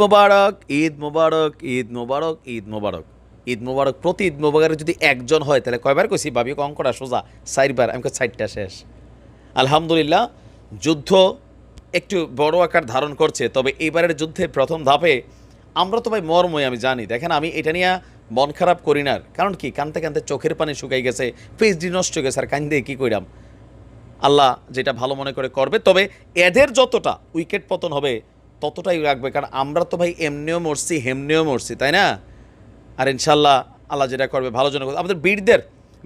মোবারক, ঈদ মোবারক ঈদ মোবারক ঈদ মোবারক। ঈদ মোবারক, প্রতি ঈদ মোবারকের যদি একজন হয়, তাহলে কয়বার কইছি? ভাবি করা সোজা। চারবার, আমি চারটা শেষ। আলহামদুলিল্লাহ, যুদ্ধ একটু বড় আকার ধারণ করছে, তবে এইবারের যুদ্ধের প্রথম ধাপে আমরা তো ভাই মর্মই, আমি জানি। দেখেন, আমি এটা নিয়ে মন খারাপ করি না। কারণ কি? কানতে কানতে চোখের পানি শুকাই গেছে, পিএইচডি নষ্ট হয়ে গেছে, আর কান দিয়ে কী কইরাম? আল্লাহ যেটা ভালো মনে করে করবে, তবে এদের যতটা উইকেট পতন হবে ততটাই রাখবে, কারণ আমরা তো ভাই এমনিও মরছি, হেমনিও মরছি, তাই না? আর ইনশাল্লাহ আল্লাহ যেটা করবে, ভালো জন্য। আমাদের বীরদের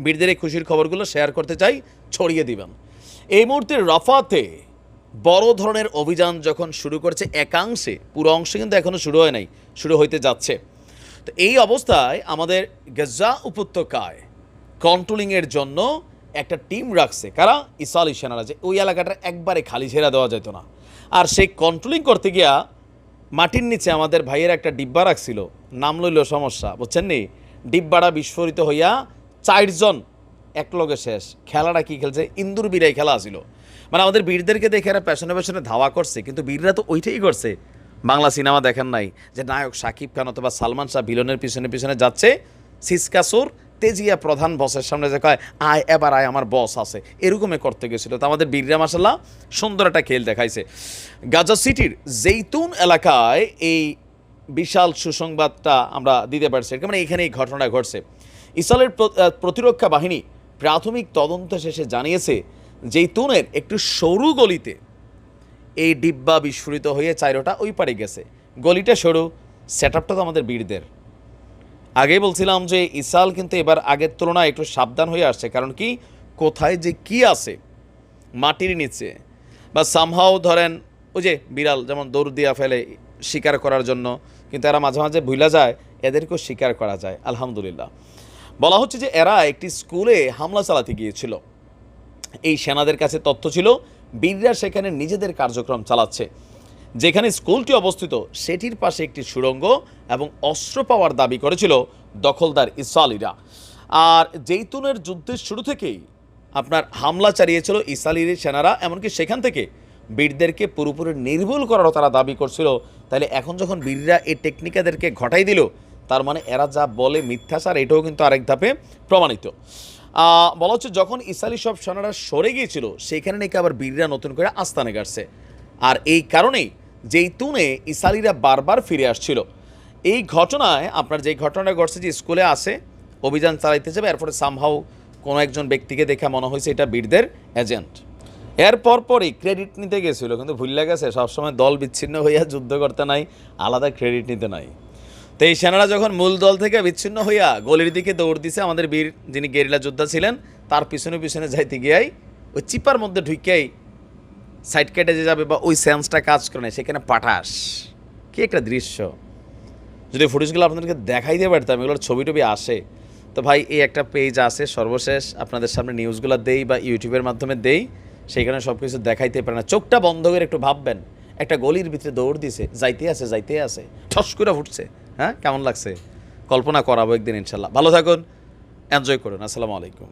বীরদের এই খুশির খবরগুলো শেয়ার করতে চাই, ছড়িয়ে দিবেন। এই মুহূর্তে রফাতে বড় ধরনের অভিযান যখন শুরু করছে, একাংশে, পুরো অংশে কিন্তু এখনও শুরু হয় নাই, শুরু হইতে যাচ্ছে। তো এই অবস্থায় আমাদের গেজা উপত্যকায় কন্ট্রোলিংয়ের জন্য একটা টিম রাখছে। কারা? ইসালি সেনারা। যে ওই এলাকাটা একবারে খালি ছেড়া দেওয়া যেত না। আর সেই কন্ট্রোলিং করতে গিয়া মাটির নিচে আমাদের ভাইয়ের একটা ডিব্বা রাখছিল। নাম লইল সমস্যা, বুঝছেন নি? ডিব্বাটা বিস্ফোরিত হইয়া চারজন একলগে শেষ। খেলাটা কি খেলছে? ইন্দুর বিরাই খেলা ছিল। মানে আমাদের বীরদেরকে দেখে এরা পেছনে পেছনে ধাওয়া করছে, কিন্তু বীররা তো ওইটাই করছে। বাংলা সিনেমা দেখেন নাই যে নায়ক শাকিব খান অথবা সালমান শাহ ভিলনের পিছনে পিছনে যাচ্ছে। সিসকাসুর তেজিয়া প্রধান বসের সামনে যে কয়, আয়, এবার আয়, আমার বস আছে। এরকমই করতে গেছিল। তো আমাদের বীররা মাসাল্লাহ সুন্দর একটা খেল দেখাইছে। গাজা সিটির জেইতুন এলাকায় এই বিশাল সুসংবাদটা আমরা দিতে পারছি। মানে এখানে এই ঘটনা ঘটছে। ইসরায়েলের প্রতিরক্ষা বাহিনী প্রাথমিক তদন্ত শেষে জানিয়েছে, জেইতুনের একটু সরু গলিতে এই ডিব্বা বিস্ফোরিত হয়ে চাইরোটা ওই পারে গেছে। গলিটা সরু সেট তো আমাদের বীরদের। আগেই বলছিলাম যে ইসাল কিন্তু এবার আগের তুলনায় একটু সাবধান হয়ে আসছে। কারণ কি? কোথায় যে কি আছে, মাটির নিচে, বা সামহাও ধরেন ওই যে বিড়াল যেমন দৌড় দিয়া ফেলে শিকার করার জন্য, কিন্তু এরা মাঝে মাঝে ভুলা যায়, এদেরকেও শিকার করা যায়, আলহামদুলিল্লাহ। বলা হচ্ছে যে এরা একটি স্কুলে হামলা চালাতে গিয়েছিল। এই সেনাদের কাছে তথ্য ছিল, বীররা সেখানে নিজেদের কার্যক্রম চালাচ্ছে। যেখানে স্কুলটি অবস্থিত, সেটির পাশে একটি সুড়ঙ্গ এবং অস্ত্র পাওয়ার দাবি করেছিল দখলদার ইসালিরা। আর জেইতুনের যুদ্ধের শুরু থেকেই আপনার হামলা চালিয়েছিল ইসরায়েলি সেনারা, এমনকি সেখান থেকে বীরদেরকে পুরোপুরি নির্মূল করারও তারা দাবি করছিল। তাহলে এখন যখন বীররা এই টেকনিকাদেরকে ঘটাই দিল, তার মানে এরা যা বলে মিথ্যাচার, এটাও কিন্তু আরেক ধাপে প্রমাণিত। বলা হচ্ছে যখন ইসালি সব সেনারা সরে গিয়েছিল, সেখানে নাকি আবার বীররা নতুন করে আস্তানে গাড়ছে। আর এই কারণেই যেই তুনে ইসালিরা বারবার ফিরে আসছিল। এই ঘটনায়, আপনার যেই ঘটনাটা ঘটছে যে স্কুলে আসে অভিযান চালাইতে যাবে, এরপরে সামহাও কোনো একজন ব্যক্তিকে দেখে মনে হয়েছে এটা বীরদের এজেন্ট এরপর পরই ক্রেডিট নিতে গেছিল, কিন্তু ভুললে গেছে, সবসময় দল বিচ্ছিন্ন হইয়া যুদ্ধ করতে নাই, আলাদা ক্রেডিট নিতে নাই। তো এই সেনারা যখন মূল দল থেকে বিচ্ছিন্ন হইয়া গলির দিকে দৌড় দিছে, আমাদের বীর যিনি গেরিলা যোদ্ধা ছিলেন, তার পিছনে পিছনে যাইতে গিয়াই ওই চিপার মধ্যে ঢুকেই সাইড কেটে যে যাবে বা ওই সেন্সটা কাজ করে না, সেখানে পাঠাস। কি একটা দৃশ্য। যদি ফুটেজগুলো আপনাদেরকে দেখাই দিয়ে পারতাম, এগুলোর ছবি টবি আসে, তো ভাই এই একটা পেজ আছে, সর্বশেষ আপনাদের সামনে নিউজগুলো দেই বা ইউটিউবের মাধ্যমে দেই, সেইখানে সব কিছু দেখাইতে পারে না। চোখটা বন্ধ করে একটু ভাববেন, একটা গলির ভিতরে দৌড় দিছে, যাইতে আছে যাইতে আছে, ঠস করে ফুটছে হ্যাঁ? কেমন লাগছে? কল্পনা করাবো একদিন ইনশাল্লাহ। ভালো থাকুন এনজয় করুন, আসসালামু আলাইকুম।